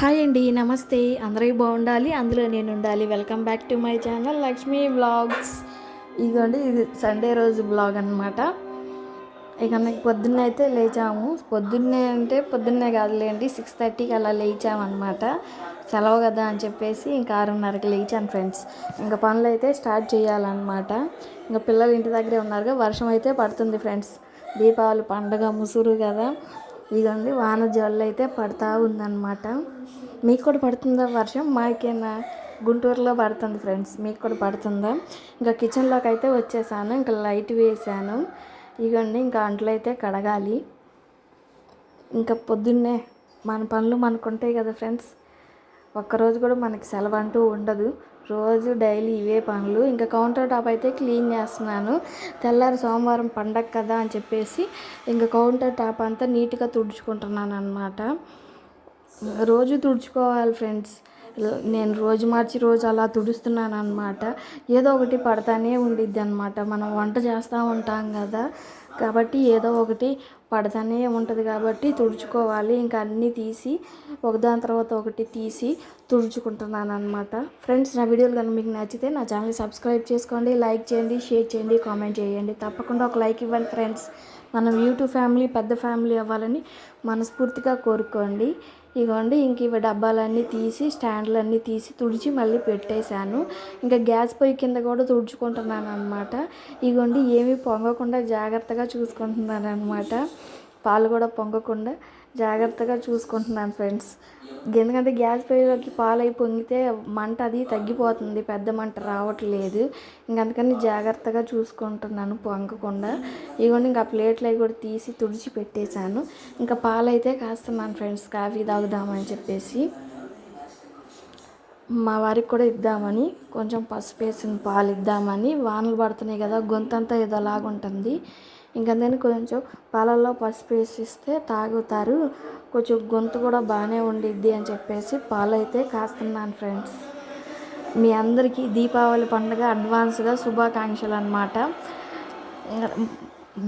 Hi అండి నమస్తే. అందరికీ బాగుండాలి అందులో నేను ఉండాలి. Welcome back to my channel Lakshmi blogs ఇదిగోండి ఇది సండే రోజు బ్లాగ్ అనమాట ఇక నాకు పొద్దున్నే అయితే లేచాము. పొద్దున్నే అంటే పొద్దున్నే కాదులేండి సిక్స్ థర్టీకి అలా లేచామన్నమాట సెలవు కదా అని చెప్పేసి ఇంకా ఆరున్నరకి లేచాను ఫ్రెండ్స్ ఇంకా పనులు అయితే స్టార్ట్ చేయాలన్నమాట. ఇంకా పిల్లలు ఇంటి దగ్గరే ఉన్నారుగా వర్షం అయితే పడుతుంది ఫ్రెండ్స్ దీపావళి పండగ ముసురు కదా. ఇదండి వాన జల్లు అయితే పడతా ఉందన్నమాట. మీకు కూడా పడుతుందా వర్షం? మాకేనా గుంటూరులో పడుతుంది ఫ్రెండ్స్ మీకు కూడా పడుతుందా? ఇంకా కిచెన్లోకి అయితే వచ్చేసాను ఇంకా లైట్ వేసాను. ఇగోండి ఇంకా అంట్లు అయితే కడగాలి. ఇంకా పొద్దున్నే మన పనులు మనకుంటాయి కదా ఫ్రెండ్స్ ఒక్కరోజు కూడా మనకి సెలవు అంటూ ఉండదు. రోజు డైలీ ఇవే పనులు. ఇంకా కౌంటర్ టాప్ అయితే క్లీన్ చేస్తున్నాను. తెల్లారి సోమవారం పండగ కదా అని చెప్పేసి ఇంకా కౌంటర్ టాప్ అంతా నీట్గా తుడుచుకుంటున్నాను అనమాట రోజు తుడుచుకోవాలి ఫ్రెండ్స్. నేను రోజు మార్చి రోజు అలా తుడుస్తున్నాను అనమాట ఏదో ఒకటి పడతానే ఉండిద్ది అనమాట మనం వంట చేస్తూ ఉంటాం కదా. కాబట్టి ఏదో ఒకటి పడతానే ఉంటుంది కాబట్టి తుడుచుకోవాలి. ఇంకా అన్నీ తీసి ఒకదాని తర్వాత ఒకటి తీసి తుడుచుకుంటున్నాను అనమాట ఫ్రెండ్స్ నా వీడియోలు కనుక మీకు నచ్చితే నా ఛానల్ సబ్స్క్రైబ్ చేసుకోండి లైక్ చేయండి షేర్ చేయండి కామెంట్ చేయండి. తప్పకుండా ఒక లైక్ ఇవ్వండి ఫ్రెండ్స్ మనం యూట్యూబ్ ఫ్యామిలీ పెద్ద ఫ్యామిలీ అవ్వాలని మనస్ఫూర్తిగా కోరుకోండి. ఇగోండి ఇంక ఇవి డబ్బాలన్నీ తీసి స్టాండ్లన్నీ తీసి తుడిచి మళ్ళీ పెట్టేశాను. ఇంకా గ్యాస్ పొయ్యి కింద కూడా తుడుచుకుంటున్నాను అనమాట ఇగోండి ఏమీ పొంగకుండా జాగ్రత్తగా చూసుకుంటున్నాను అనమాట పాలు కూడా పొంగకుండా జాగ్రత్తగా చూసుకుంటున్నాను ఫ్రెండ్స్. ఎందుకంటే గ్యాస్ పొయ్యిలోకి పాలై పొంగితే మంట అది తగ్గిపోతుంది పెద్ద మంట రావట్లేదు. ఇంక అందుకని జాగ్రత్తగా చూసుకుంటున్నాను పొంగకుండా. ఇవన్నీ ఇంకా ప్లేట్లు అవి కూడా తీసి తుడిచి పెట్టేశాను. ఇంకా పాలైతే కాస్త కాస్తున్నాను ఫ్రెండ్స్ కాఫీ తాగుదామని చెప్పేసి. మా వారికి కూడా ఇద్దామని కొంచెం పసుపు వేసిన పాలు ఇద్దామని. వానలు పడుతున్నాయి కదా గొంతంతా ఏదోలాగుంటుంది ఉంటుంది దాన్ని కొంచెం పాలల్లో పసుపు వేసిస్తే తాగుతారు. కొంచెం గొంతు కూడా బాగానే ఉండిద్ది అని చెప్పేసి పాలు అయితే కాస్తున్నాను ఫ్రెండ్స్. మీ అందరికీ దీపావళి పండుగ అడ్వాన్స్గా శుభాకాంక్షలు అనమాట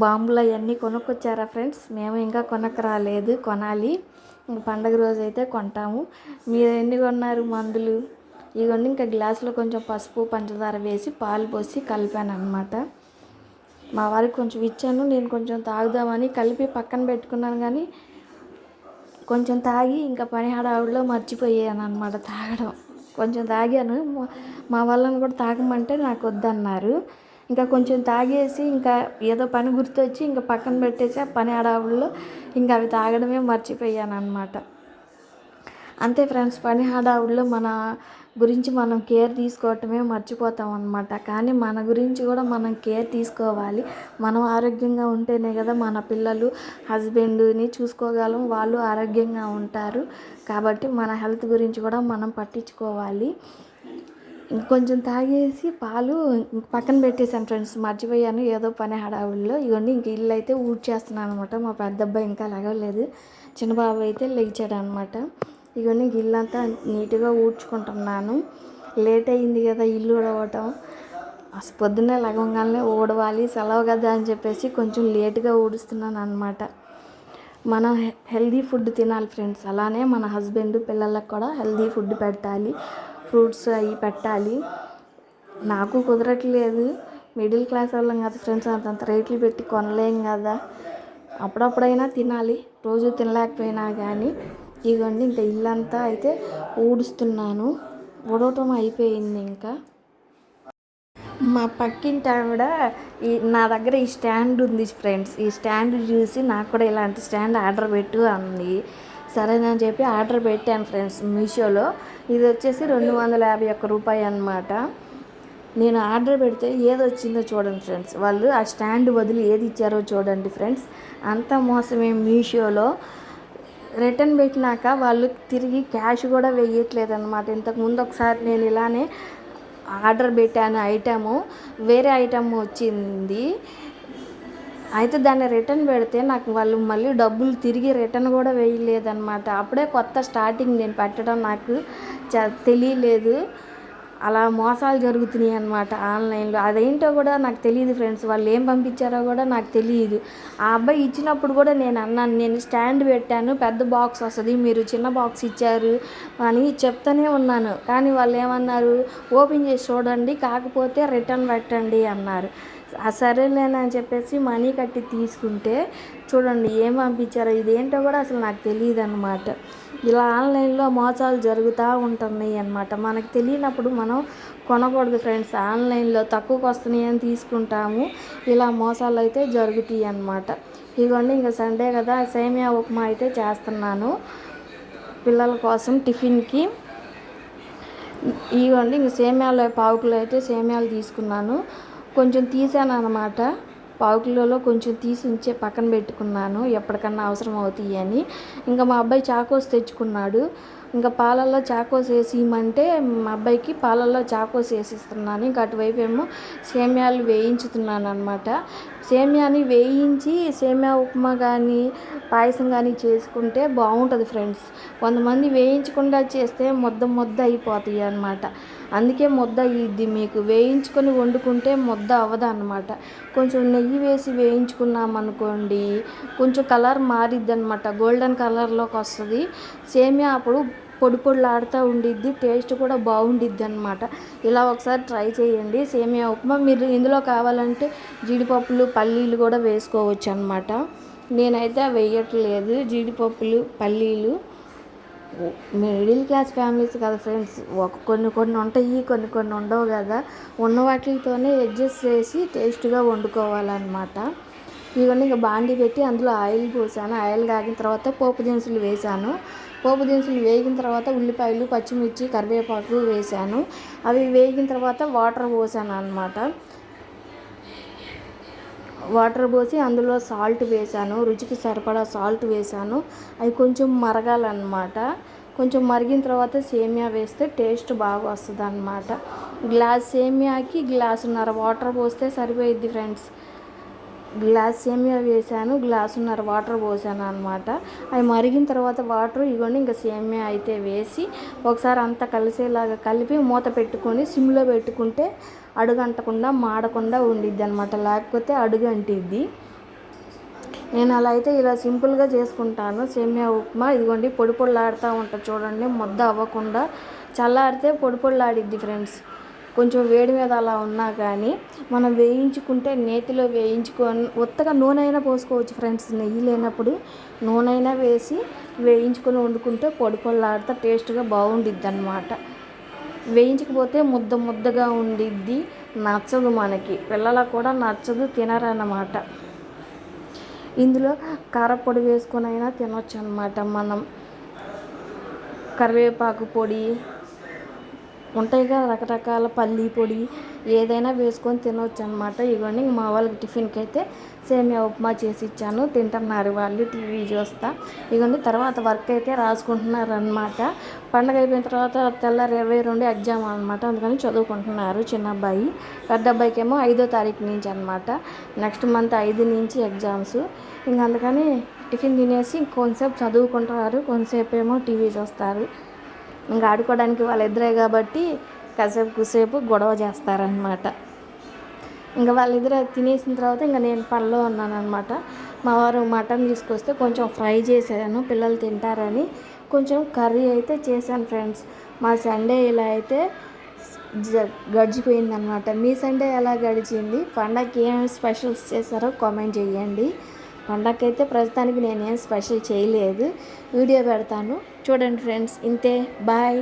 బాంబులు అవన్నీ కొనుక్కొచ్చారా ఫ్రెండ్స్? మేము ఇంకా కొనక రాలేదు కొనాలి పండగ రోజు అయితే కొంటాము. మీరు ఎన్ని కొన్నారు మందులు? ఇవన్నీ ఇంకా గ్లాసులో కొంచెం పసుపు పంచదార వేసి పాలు పోసి కలిపాను అనమాట మా వారికి కొంచెం ఇచ్చాను నేను కొంచెం తాగుదామని కలిపి పక్కన పెట్టుకున్నాను కానీ కొంచెం తాగి ఇంకా పని హడావుడిలో మర్చిపోయాను అనమాట తాగడం. కొంచెం తాగాను. మా వాళ్ళని కూడా తాగమంటే నాకు వద్దన్నారు. ఇంకా కొంచెం తాగేసి ఇంకా ఏదో పని గుర్తొచ్చి ఇంకా పక్కన పెట్టేసి ఆ పని హడావుడిలో ఇంకా అవి తాగడమే మర్చిపోయాను అనమాట అంతే ఫ్రెండ్స్ పని హడావుడిలో మన గురించి మనం కేర్ తీసుకోవటమే మర్చిపోతాం అనమాట కానీ మన గురించి కూడా మనం కేర్ తీసుకోవాలి. మనం ఆరోగ్యంగా ఉంటేనే కదా మన పిల్లలు హస్బెండ్ని చూసుకోగలం వాళ్ళు ఆరోగ్యంగా ఉంటారు. కాబట్టి మన హెల్త్ గురించి కూడా మనం పట్టించుకోవాలి. ఇంకొంచెం తాగేసి పాలు పక్కన పెట్టేశాను ఫ్రెండ్స్ మర్చిపోయాను. ఏదో పని హడావుల్లో ఇవన్నీ ఇంక ఇల్లు అయితే ఊడ్చేస్తున్నాను అనమాట మా పెద్ద అబ్బాయి ఇంకా లగవలేదు చిన్న బాబు అయితే లేచాడు అనమాట ఇవన్నీ ఇల్లంతా నీట్గా ఊడ్చుకుంటున్నాను. లేట్ అయింది కదా ఇల్లు ఊడవటం. అసలు పొద్దున్నే లగంగానే ఊడవాలి సెలవు కదా అని చెప్పేసి కొంచెం లేట్గా ఊడుస్తున్నాను అనమాట మనం హెల్దీ ఫుడ్ తినాలి ఫ్రెండ్స్. అలానే మన హస్బెండ్ పిల్లలకు కూడా హెల్దీ ఫుడ్ పెట్టాలి ఫ్రూట్స్ అవి పెట్టాలి. నాకు కుదరట్లేదు. మిడిల్ క్లాస్ వాళ్ళం కదా ఫ్రెండ్స్ అంతంత రేట్లు పెట్టి కొనలేం కదా. అప్పుడప్పుడైనా తినాలి. రోజు తినలేకపోయినా కానీ ఇదిగోండి ఇంకా ఇల్లంతా అయితే ఊడుస్తున్నాను. ఊడవటం అయిపోయింది ఇంకా. మా పక్కింటి ఆవిడ ఈ నా దగ్గర ఈ స్టాండ్ ఉంది ఫ్రెండ్స్. ఈ స్టాండ్ చూసి నాకు కూడా ఇలాంటి స్టాండ్ ఆర్డర్ పెట్టు అంది. సరేనని చెప్పి ఆర్డర్ పెట్టాను ఫ్రెండ్స్ మీషోలో. ఇది వచ్చేసి రెండు వందల యాభై ఒక్క రూపాయి అనమాట నేను ఆర్డర్ పెడితే ఏది వచ్చిందో చూడండి ఫ్రెండ్స్. వాళ్ళు ఆ స్టాండ్ వదిలి ఏది ఇచ్చారో చూడండి ఫ్రెండ్స్. అంత మోసమే మీషోలో. రిటర్న్ పెట్టినాక వాళ్ళు తిరిగి క్యాష్ కూడా వేయట్లేదు అనమాట ఇంతకుముందు ఒకసారి నేను ఇలానే ఆర్డర్ పెట్టాను ఐటము వేరే ఐటమ్ వచ్చింది. అయితే దాన్ని రిటర్న్ పెడితే నాకు వాళ్ళు మళ్ళీ డబ్బులు తిరిగి రిటర్న్ కూడా వేయలేదన్నమాట. అప్పుడే కొత్త స్టార్టింగ్ నేను పెట్టడం నాకు చ తెలియలేదు. అలా మోసాలు జరుగుతున్నాయి అన్నమాట ఆన్లైన్లో. అదేంటో కూడా నాకు తెలియదు ఫ్రెండ్స్. వాళ్ళు ఏం పంపించారో కూడా నాకు తెలియదు ఆ అబ్బాయి ఇచ్చినప్పుడు కూడా నేను అన్నాను నేను స్టాండ్ పెట్టాను పెద్ద బాక్స్ వస్తుంది మీరు చిన్న బాక్స్ ఇచ్చారు అని చెప్తూనే ఉన్నాను. కానీ వాళ్ళు ఏమన్నారు ఓపెన్ చేసి చూడండి కాకపోతే రిటర్న్ పెట్టండి అన్నారు. సరేలేనని చెప్పేసి మనీ కట్టి తీసుకుంటే చూడండి ఏం పంపించారో ఇదేంటో కూడా అసలు నాకు తెలియదు అనమాట ఇలా ఆన్లైన్లో మోసాలు జరుగుతూ ఉంటున్నాయి అన్నమాట. మనకు తెలియనప్పుడు మనం కొనకూడదు ఫ్రెండ్స్. ఆన్లైన్లో తక్కువకి వస్తున్నాయి అని తీసుకుంటాము. ఇలా మోసాలు అయితే జరుగుతాయి అన్నమాట. ఇదిగోండి ఇంకా సండే కదా సేమియా ఉప్మా అయితే చేస్తున్నాను పిల్లల కోసం టిఫిన్కి. ఇవ్వండి ఇంక సేమ్యాలు పావుకులు అయితే సేమ్యాలు తీసుకున్నాను. కొంచెం తీసాను అనమాట పావు కిలోలో కొంచెం తీసి ఉంచే పక్కన పెట్టుకున్నాను. ఎప్పటికన్నా అవసరం అవుతాయి అని. ఇంకా మా అబ్బాయి చాకోస్ తెచ్చుకున్నాడు. ఇంకా పాలల్లో చాకోస్ వేసి మా అబ్బాయికి పాలల్లో చాకోస్ వేసిస్తున్నాను. ఇంకా అటువైపు ఏమో సేమ్యాలు వేయించుతున్నాను అనమాట సేమ్యాని వేయించి సేమ్యా ఉప్మా కానీ పాయసం కానీ చేసుకుంటే బాగుంటుంది ఫ్రెండ్స్. కొంతమంది వేయించకుండా చేస్తే ముద్ద ముద్ద అయిపోతాయి అనమాట అందుకే ముద్ద అయ్యిద్ది మీకు వేయించుకొని వండుకుంటే ముద్ద అవ్వదు అనమాట కొంచెం నెయ్యి వేసి వేయించుకున్నాం అనుకోండి కొంచెం కలర్ మారిద్ది అనమాట గోల్డెన్ కలర్లోకి వస్తుంది. సేమియా అప్పుడు పొడి పొడిలాడుతూ ఉండిద్ది టేస్ట్ కూడా బాగుండిద్ది అనమాట ఇలా ఒకసారి ట్రై చేయండి. సేమియా ఉప్మా మీరు ఇందులో కావాలంటే జీడిపప్పులు పల్లీలు కూడా వేసుకోవచ్చు అనమాట నేనైతే వేయట్లేదు. జీడిపప్పులు పల్లీలు మిడిల్ క్లాస్ ఫ్యామిలీస్ కదా ఫ్రెండ్స్. ఒక కొన్ని కొన్ని ఉంటాయి కొన్ని కొన్ని ఉండవు కదా. ఉన్న వాటితోనే అడ్జస్ట్ చేసి టేస్ట్గా వండుకోవాలన్నమాట. ఇవన్నీ ఇంకా బాండి పెట్టి అందులో ఆయిల్ పోసాను. ఆయిల్ కాగిన తర్వాత పోపు దినుసులు వేసాను. పోపు దినుసులు వేగిన తర్వాత ఉల్లిపాయలు పచ్చిమిర్చి కరివేపాకు వేసాను. అవి వేగిన తర్వాత వాటర్ పోసాను అనమాట వాటర్ పోసి అందులో సాల్ట్ వేసాను రుచికి సరిపడా సాల్ట్ వేసాను అవి కొంచెం మరగాలన్నమాట. కొంచెం మరిగిన తర్వాత సేమియా వేస్తే టేస్ట్ బాగా వస్తుంది అనమాట గ్లాస్ సేమియాకి గ్లాసున్నర వాటర్ పోస్తే సరిపోయిద్ది ఫ్రెండ్స్. గ్లాస్ సేమియా వేసాను గ్లాసున్నర వాటర్ పోసాను అనమాట అవి మరిగిన తర్వాత వాటర్ ఇవ్వండి ఇంకా సేమియా అయితే వేసి ఒకసారి అంతా కలిసేలాగా కలిపి మూత పెట్టుకొని సిమ్లో పెట్టుకుంటే అడుగంటకుండా మాడకుండా ఉండిద్ది అనమాట లేకపోతే అడుగంటిద్ది. నేను అలా అయితే ఇలా సింపుల్గా చేసుకుంటాను. సేమియా ఉప్మా ఇదిగోండి పొడి పొడిలాడుతూ ఉంటుంది చూడండి ముద్ద అవ్వకుండా చల్లారితే పొడి పొడిలాడిద్ది ఫ్రెండ్స్. కొంచెం వేడి మీద అలా ఉన్నా కానీ మనం వేయించుకుంటే నేతిలో వేయించుకొని ఉత్తగా నూనె అయినా పోసుకోవచ్చు ఫ్రెండ్స్. నెయ్యి లేనప్పుడు నూనె అయినా వేసి వేయించుకొని వండుకుంటే పొడి పొల్లాడితే టేస్ట్గా బాగుండిద్ది అనమాట వేయించకపోతే ముద్ద ముద్దగా ఉండిద్ది నచ్చదు మనకి. పిల్లలకు కూడా నచ్చదు తినరన్నమాట. ఇందులో కారపొడి వేసుకొని అయినా తినొచ్చు అనమాట మనం. కరివేపాకు పొడి ఉంటాయిగా రకరకాల పల్లి పొడి ఏదైనా వేసుకొని తినవచ్చు అనమాట ఇవన్నీ మా వాళ్ళకి టిఫిన్కి అయితే సేమియా ఉప్మా చేసి ఇచ్చాను. తింటున్నారు వాళ్ళు టీవీ చూస్తా. ఇవన్నీ తర్వాత వర్క్ అయితే రాసుకుంటున్నారు అనమాట పండగ అయిపోయిన తర్వాత తెల్లారి ఇరవై రెండు ఎగ్జామ్ అనమాట. అందుకని చదువుకుంటున్నారు చిన్న అబ్బాయి. పెద్ద అబ్బాయికి ఏమో ఐదో తారీఖు నుంచి అనమాట. నెక్స్ట్ మంత్ ఐదు నుంచి ఎగ్జామ్స్. ఇంకా అందుకని టిఫిన్ తినేసి కొంతసేపు చదువుకుంటున్నారు. కొంతసేపు ఏమో టీవీ చూస్తారు. ఇంకా ఆడుకోవడానికి వాళ్ళిద్దరే కాబట్టి కాసేపు కూసేపు గొడవ చేస్తారనమాట ఇంకా వాళ్ళిద్దరు తినేసిన తర్వాత ఇంకా నేను పనిలో ఉన్నానమాట మా వారు మటన్ తీసుకొస్తే కొంచెం ఫ్రై చేశాను పిల్లలు తింటారని. కొంచెం కర్రీ అయితే చేశాను ఫ్రెండ్స్. మా సండే ఇలా అయితే గడిచిపోయిందనమాట మీ సండే ఎలా గడిచింది? పండగకి ఏం స్పెషల్స్ చేశారో కామెంట్ చేయండి. పండగకి అయితే ప్రస్తుతానికి నేనేం స్పెషల్ చేయలేదు. వీడియో పెడతాను. చూడండి ఫ్రెండ్స్ ఇంతే. బాయ్.